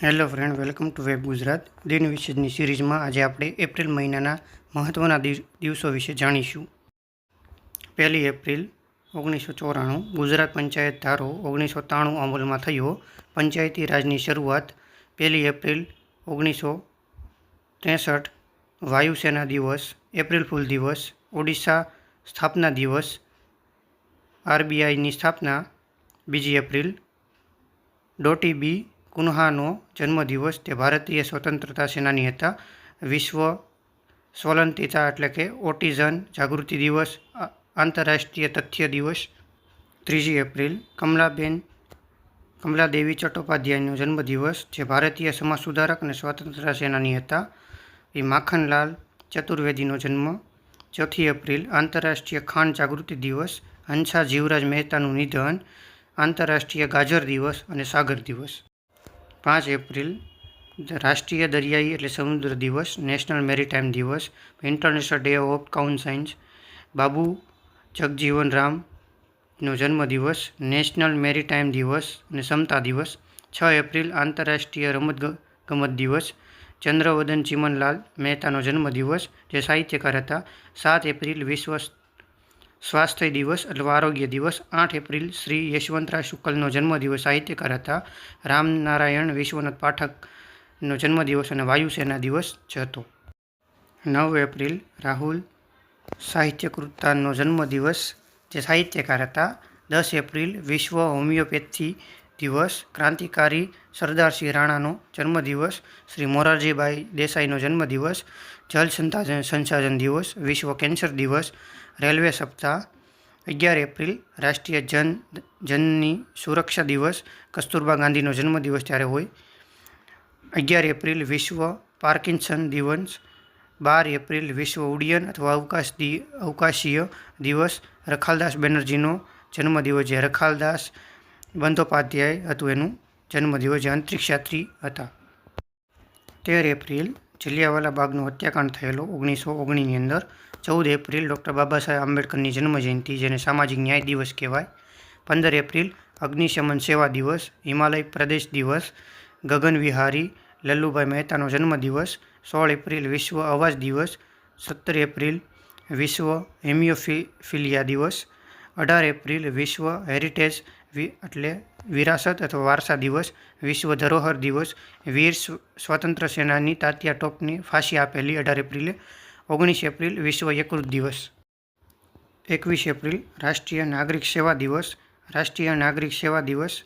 Hello friend, welcome to web Gujarat. દિન વિશેષની સિરીઝમાં આજે આપણે એપ્રિલ મહિનાના મહત્ત્વના દિવસો વિશે જાણીશું. પહેલી એપ્રિલ ઓગણીસો ચોરાણું, ગુજરાત પંચાયત ધારો ઓગણીસો ત્રાણું અમલમાં થયો. પંચાયતી રાજની શરૂઆત પહેલી એપ્રિલ ઓગણીસો ત્રેસઠ, વાયુસેના દિવસ, એપ્રિલ ફૂલ દિવસ, ઓડિશા સ્થાપના દિવસ, આરબીઆઈની સ્થાપના, બીજી એપ્રિલ, ડોટી બી કુન્હાનો જન્મદિવસ તે ભારતીય સ્વતંત્રતા સેનાની હતા. વિશ્વ સ્વલંતિતા એટલે કે ઓટિઝન જાગૃતિ દિવસ આંતરરાષ્ટ્રીય તથ્ય દિવસ, ત્રીજી એપ્રિલ, કમલાબેન, કમલાદેવી ચટ્ટોપાધ્યાયનો જન્મદિવસ, જે ભારતીય સમાજ સુધારક અને સ્વતંત્રતા સેનાની હતા. એ માખનલાલ ચતુર્વેદીનો જન્મ, ચોથી એપ્રિલ, આંતરરાષ્ટ્રીય ખાંડ જાગૃતિ દિવસ, હંસા જીવરાજ મહેતાનું નિધન, આંતરરાષ્ટ્રીય ગાજર દિવસ અને સાગર દિવસ. પાંચ એપ્રિલ રાષ્ટ્રીય દરિયાઈ એટલે સમુદ્ર દિવસ, નેશનલ મેરીટાઈમ દિવસ, international day of conscience, Babu Jagjivan રામનો જન્મદિવસ નેશનલ મેરીટાઈમ દિવસ અને સમતા દિવસ, છ એપ્રિલ આંતરરાષ્ટ્રીય રમત ગમત દિવસ, ચંદ્રવદન ચિમનલાલ મહેતાનો જન્મદિવસ જે સાહિત્યકાર હતા, સાત એપ્રિલ વિશ્વ સ્વાસ્થ્ય દિવસ અથવા આરોગ્ય દિવસ, આઠ એપ્રિલ, શ્રી યશવંતરાય શુક્લનો જન્મદિવસ, સાહિત્યકાર હતા. રામનારાયણ વિશ્વનાથ પાઠકનો જન્મદિવસ અને વાયુસેના દિવસ જ હતો. નવ એપ્રિલ, રાહુલ સાહિત્યકૃતાનો જન્મદિવસ, જે સાહિત્યકાર હતા. દસ એપ્રિલ, વિશ્વ હોમિયોપેથી દિવસ, ક્રાંતિકારી સરદારસિંહ રાણાનો જન્મદિવસ, શ્રી મોરારજીભાઈ દેસાઈનો જન્મદિવસ, જલ સંસાધન દિવસ, વિશ્વ કેન્સર દિવસ, રેલવે સપ્તાહ, અગિયાર એપ્રિલ, રાષ્ટ્રીય જન જનની સુરક્ષા દિવસ, કસ્તુરબા ગાંધીનો જન્મદિવસ ત્યારે હોય, અગિયાર એપ્રિલ વિશ્વ પાર્કિન્સન દિવસ, બાર એપ્રિલ વિશ્વ ઉડ્ડયન અથવા અવકાશ અવકાશીય દિવસ, રખાલદાસ બેનર્જીનો જન્મદિવસ, જે રખાલદાસ બંદોપાધ્યાય હતું. એનું જન્મદિવસ જે અંતરિક્ષ યાત્રી હતા. તેર એપ્રિલ જલિયાવાલા બાગનો હત્યાકાંડ થયેલો ઓગણીસો ઓગણીની અંદર. ચૌદ એપ્રિલ ડૉક્ટર બાબા સાહેબ આંબેડકરની જન્મજયંતિ, જેને સામાજિક ન્યાય દિવસ કહેવાય. પંદર એપ્રિલ અગ્નિશમન સેવા દિવસ, હિમાલય પ્રદેશ દિવસ, ગગન વિહારી, લલ્લુભાઈ મહેતાનો જન્મદિવસ સોળ એપ્રિલ વિશ્વ અવાજ દિવસ, સત્તર એપ્રિલ વિશ્વ હેમિયોફિલિયા દિવસ, અઢાર એપ્રિલ વિશ્વ હેરિટેજ એટલે વિરાસત અથવા વારસા દિવસ, વિશ્વ ધરોહર દિવસ, વીર સ્વ- સ્વાતંત્ર્ય સેનાની તાત્યા ટોપની ફાંસી આપેલી અઢાર એપ્રિલે, ઓગણીસ એપ્રિલ વિશ્વ યકૃત દિવસ. એકવીસ એપ્રિલ રાષ્ટ્રીય નાગરિક સેવા દિવસ, રાષ્ટ્રીય નાગરિક સેવા દિવસ,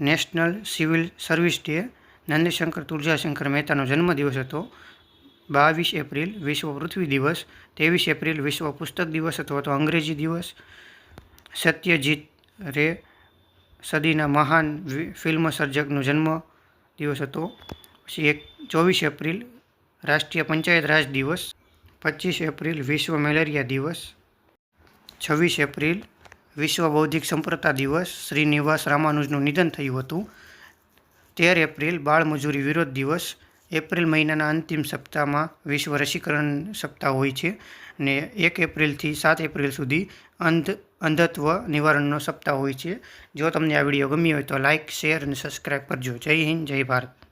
national civil service day, Nandshankar Tuljashankar મહેતાનો જન્મદિવસ હતો. બાવીસ એપ્રિલ વિશ્વ પૃથ્વી દિવસ, ત્રેવીસ એપ્રિલ વિશ્વ પુસ્તક દિવસ અથવા તો અંગ્રેજી દિવસ, સત્યજીત રે સદીના મહાન ફિલ્મ સર્જકનો જન્મ દિવસ હતો. પછી એક ચોવીસ એપ્રિલ રાષ્ટ્રીય પંચાયત રાજ દિવસ પચીસ એપ્રિલ વિશ્વ મેલેરિયા દિવસ, છવ્વીસ એપ્રિલ વિશ્વ બૌદ્ધિક સંપ્રતા દિવસ શ્રીનિવાસ રામાનુજનું નિધન થયું હતું. તેર એપ્રિલ બાળ મજૂરી વિરોધ દિવસ એપ્રિલ મહિનાના અંતિમ સપ્તાહમાં વિશ્વ રસીકરણ સપ્તાહ હોય છે ને એક એપ્રિલથી સાત એપ્રિલ સુધી અંધ, અંધત્વ નિવારણનો સપ્તાહ હોય છે. જો તમને આ વીડિયો ગમ્યો હોય તો લાઇક શેર અને સબસ્ક્રાઈબ કરજો. જય હિન્દ, જય ભારત.